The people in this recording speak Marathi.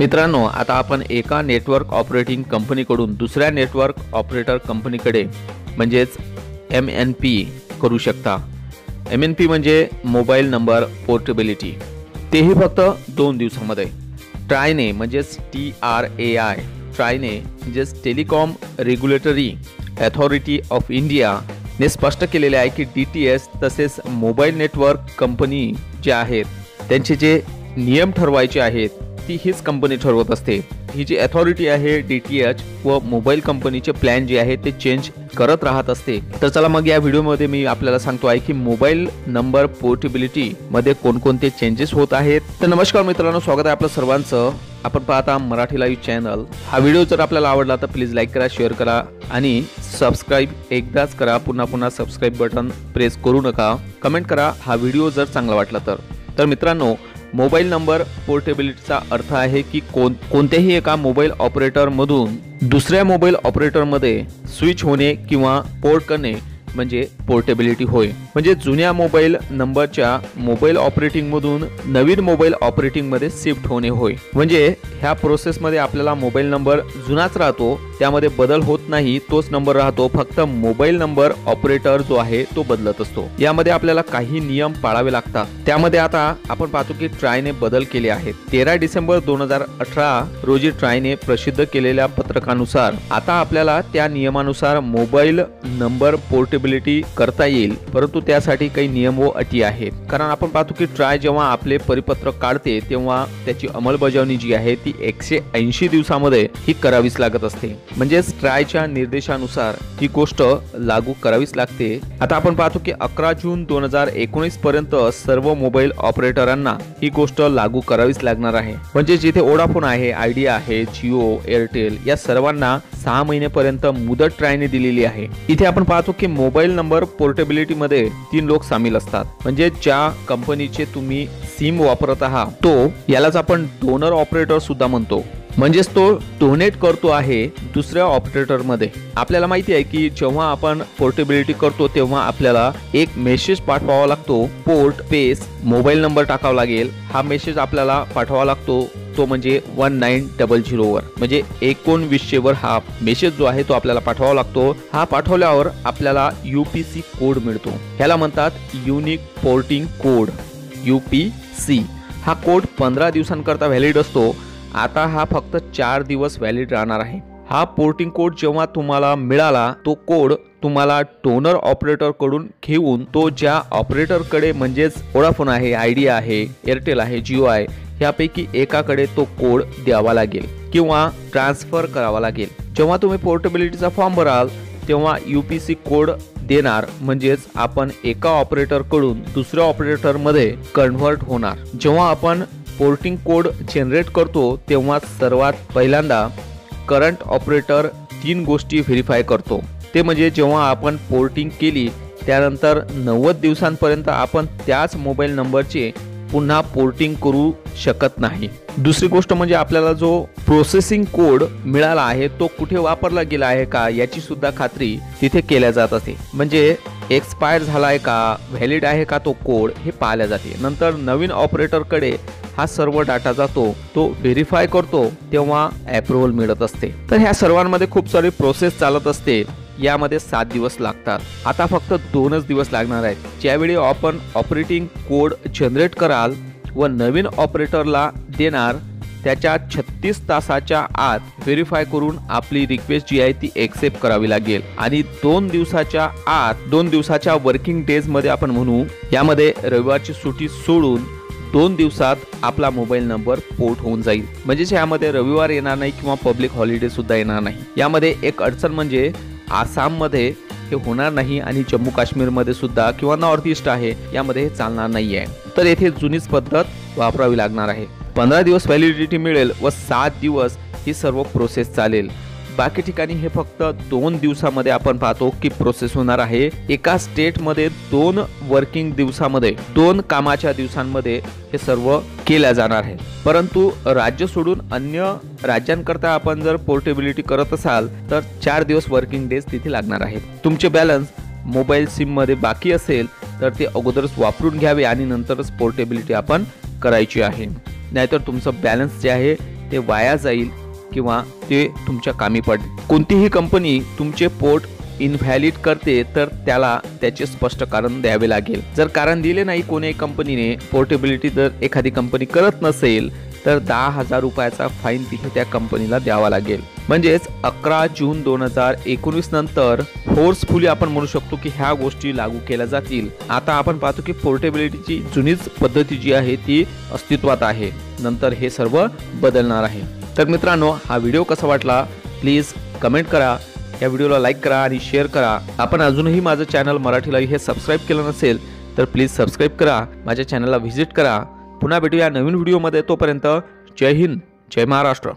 मित्रांनो आता आपण एका नेटवर्क ऑपरेटिंग कंपनीकडून दुसऱ्या नेटवर्क ऑपरेटर कंपनीकडे म्हणजेच एम एन पी करू शकता. एम एन पी म्हणजे मोबाईल नंबर पोर्टेबिलिटी तेही फक्त दोन दिवसामध्ये. ट्रायने म्हणजेच टी आर ए आय ट्रायने म्हणजेच telecom regulatory authority of India ने स्पष्ट केलेले आहे की डी टी एस तसेच मोबाईल नेटवर्क कंपनी जे आहेत त्यांचे जे नियम ठरवायचे आहेत ती हीच कंपनी ठरवत असते. ही जी अथॉरिटी आहे डी टी एच व मोबाईल कंपनीचे प्लॅन जे आहे ते चेंज करत राहत असते. तर चला मग या व्हिडिओमध्ये मी आपल्याला सांगतो आहे की मोबाईल नंबर पोर्टेबिलिटी मध्ये कोणकोणते चेंजेस होत आहेत. तर नमस्कार मित्रांनो स्वागत आहे आपलं सर्वांचं. आपण पाहता मराठी लाईव्ह चॅनल हा व्हिडिओ जर आपल्याला आवडला तर प्लीज लाईक करा शेअर करा आणि सबस्क्राईब एकदाच करा. पुन्हा पुन्हा सबस्क्राईब बटन प्रेस करू नका. कमेंट करा. हा व्हिडिओ जर चांगला वाटला तर. तर मित्रांनो मोबाईल नंबर पोर्टेबिलिटीचा अर्थ आहे की कोण कोणत्याही एका मोबाईल ऑपरेटरमधून दुसऱ्या मोबाईल ऑपरेटरमध्ये स्विच होणे किंवा पोर्ट करणे म्हणजे पोर्टेबिलिटी होय. म्हणजे जुन्या मोबाईल नंबरच्या मोबाईल ऑपरेटिंगमधून नवीन मोबाईल ऑपरेटिंगमध्ये शिफ्ट होणे होय. म्हणजे ह्या प्रोसेसमध्ये आपल्याला मोबाईल नंबर जुनाच राहतो त्यामध्ये बदल होत नाही तोच नंबर राहतो. फक्त मोबाईल नंबर ऑपरेटर जो आहे तो बदलत असतो. यामध्ये आपल्याला काही नियम पाळावे लागतात. त्यामध्ये आता आपण पाहतो की ट्रायने बदल केले आहेत. तेरा डिसेंबर दोन हजार अठरा रोजी ट्रायने प्रसिद्ध केलेल्या पत्रकानुसार आता आपल्याला त्या नियमानुसार मोबाईल नंबर पोर्टेबिलिटी करता येईल परंतु त्यासाठी काही नियम व अटी आहेत. कारण आपण पाहतो की ट्राय जेव्हा आपले परिपत्रक काढते तेव्हा त्याची अंमलबजावणी जी आहे ती एकशे ऐंशी दिवसामध्ये ही करावीच लागत असते. म्हणजेच ट्रायच्या निर्देशानुसार ही गोष्ट लागू करावीच लागते. आता आपण पाहतो की अकरा जून दोन हजार एकोणीस पर्यंत सर्व मोबाईल ऑपरेटरांना ही गोष्ट लागू करावीच लागणार आहे. म्हणजे जिथे ओडाफोन आहे आयडिया आहे जिओ एअरटेल या सर्वांना सहा महिनेपर्यंत मुदत ट्रायने दिलेली आहे. इथे आपण पाहतो की मोबाईल नंबर पोर्टेबिलिटी मध्ये तीन लोक सामील असतात. म्हणजे ज्या कंपनीचे तुम्ही सिम वापरत आहात तो यालाच आपण डोनर ऑपरेटर सुद्धा म्हणतो. म्हणजेच तो डोनेट करतो आहे दुसऱ्या ऑपरेटरमध्ये आपल्याला माहिती आहे की जेव्हा आपण पोर्टेबिलिटी करतो तेव्हा आपल्याला एक मेसेज पाठवावा लागतो. पोर्ट पेस मोबाईल नंबर टाकावा लागेल. हा मेसेज आपल्याला पाठवावा लागतो. तो म्हणजे वन नाईन डबल झिरोवर म्हणजे एकोणवीसशे वर हा मेसेज जो आहे तो आपल्याला पाठवावा लागतो. हा पाठवल्यावर आपल्याला यू पी सी कोड मिळतो. ह्याला म्हणतात unique porting code U P C हा कोड पंधरा दिवसांकरता व्हॅलिड असतो. आता हा फक्त चार दिवस व्हॅलिड राहणार आहे. हा पोर्टिंग कोड जेव्हा तुम्हाला मिळाला तो कोड तुम्हाला टोनर ऑपरेटरकडून घेऊन तो ज्या ऑपरेटरकडे म्हणजेच ओडाफोन आहे आयडिया आहे एअरटेल आहे जिओ आहे ह्यापैकी एकाकडे तो कोड द्यावा लागेल किंवा ट्रान्सफर करावा लागेल. जेव्हा तुम्ही पोर्टेबिलिटीचा फॉर्म भराल तेव्हा यू पी सी कोड देणार म्हणजेच आपण एका ऑपरेटरकडून दुसऱ्या ऑपरेटरमध्ये कन्व्हर्ट होणार. जेव्हा आपण पोर्टिंग कोड जनरेट करतो तेव्हा सर्वात पहिल्यांदा करंट ऑपरेटर तीन गोष्टी व्हेरीफाय करतो. ते म्हणजे जेव्हा आपण पोर्टिंग केली त्यानंतर नव्वद दिवसांपर्यंत आपण त्याच मोबाईल नंबरचे पुन्हा पोर्टिंग करू शकत नाही. दुसरी गोष्ट म्हणजे आपल्याला जो प्रोसेसिंग कोड मिळाला आहे तो कुठे वापरला गेला आहे का याची सुद्धा खात्री तिथे केल्या जात असते म्हणजे एक्सपायर झाला आहे का व्हॅलिड आहे का तो कोड हे पाहिल्या जाते. नंतर नवीन ऑपरेटरकडे हा सर्व डाटा जातो तो व्हेरीफाय करतो तेव्हा अप्रुव्हल मिळत असते. तर ह्या सर्वांमध्ये खूप सारी प्रोसेस चालत असते यामध्ये सात दिवस लागतात. आता फक्त दोनच दिवस लागणार आहेत. ज्यावेळी आपण ऑपरेटिंग कोड जनरेट कराल व नवीन ऑपरेटरला देणार त्याच्या छत्तीस तासाच्या आत व्हेरीफाय करून आपली रिक्वेस्ट जी आहे ती एक्सेप्ट करावी लागेल. आणि दोन दिवसाच्या आत दोन दिवसाच्या वर्किंग डेजमध्ये आपण म्हणू यामध्ये रविवारची सुट्टी सोडून दोन दिवसात आपला मोबाईल नंबर पोर्ट होऊन जाईल. म्हणजेच यामध्ये रविवार येणार नाही किंवा पब्लिक हॉलिडे सुद्धा येणार नाही. यामध्ये एक अडचण म्हणजे आसाममध्ये हे होणार नाही आणि जम्मू काश्मीरमध्ये सुद्धा किंवा नॉर्थ ईस्ट आहे यामध्ये हे चालणार नाही आहे तर येथे जुनीच पद्धत वापरावी लागणार आहे. पंधरा दिवस व्हॅलिडिटी मिळेल व सात दिवस ही सर्व प्रोसेस चालेल. बाकी ठिकाणी हे फक्त दोन दिवसामध्ये आपण पाहतो की प्रोसेस होणार आहे. एका स्टेटमध्ये दोन वर्किंग दिवसामध्ये दोन कामाच्या दिवसांमध्ये हे सर्व केल्या जाणार आहे. परंतु राज्य सोडून अन्य राज्यांकरता आपण जर पोर्टेबिलिटी करत असाल तर चार दिवस वर्किंग डेज तिथे लागणार आहेत. तुमचे बॅलन्स मोबाईल सिममध्ये बाकी असेल तर ते अगोदरच वापरून घ्यावे आणि नंतरच पोर्टेबिलिटी आपण करायची आहे. नाहीतर तुमचं बॅलन्स जे आहे ते वाया जाईल किंवा ते तुमच्या कामी पड कोणतीही कंपनी तुमचे पोर्ट इनव्हॅलिड करते तर त्याला त्याचे स्पष्ट कारण द्यावे लागेल. जर कारण दिले नाही कोणी कंपनीने पोर्टेबिलिटी जर एखादी कंपनी करत नसेल तर दहा हजार रुपयाचा फाईन तिथे त्या कंपनीला द्यावा लागेल. म्हणजेच अकरा जून दोन हजार एकोणीस नंतर फोर्सफुली आपण म्हणू शकतो की ह्या गोष्टी लागू केल्या जातील. आता आपण पाहतो की पोर्टेबिलिटीची जुनीच पद्धती जी आहे ती अस्तित्वात आहे. नंतर हे सर्व बदलणार आहे. तर मित्रांनो हा व्हिडिओ कसा वाटला? प्लीज कमेंट करा. या व्हिडिओला लाईक करा आणि शेअर करा. आपण अजूनही माझं चॅनल मराठीला हे सबस्क्राईब केलं नसेल तर प्लीज सबस्क्राईब करा. माझ्या चॅनलला व्हिजिट करा. पुन्हा भेटूया नवीन व्हिडिओमध्ये तोपर्यंत जय हिंद जय महाराष्ट्र.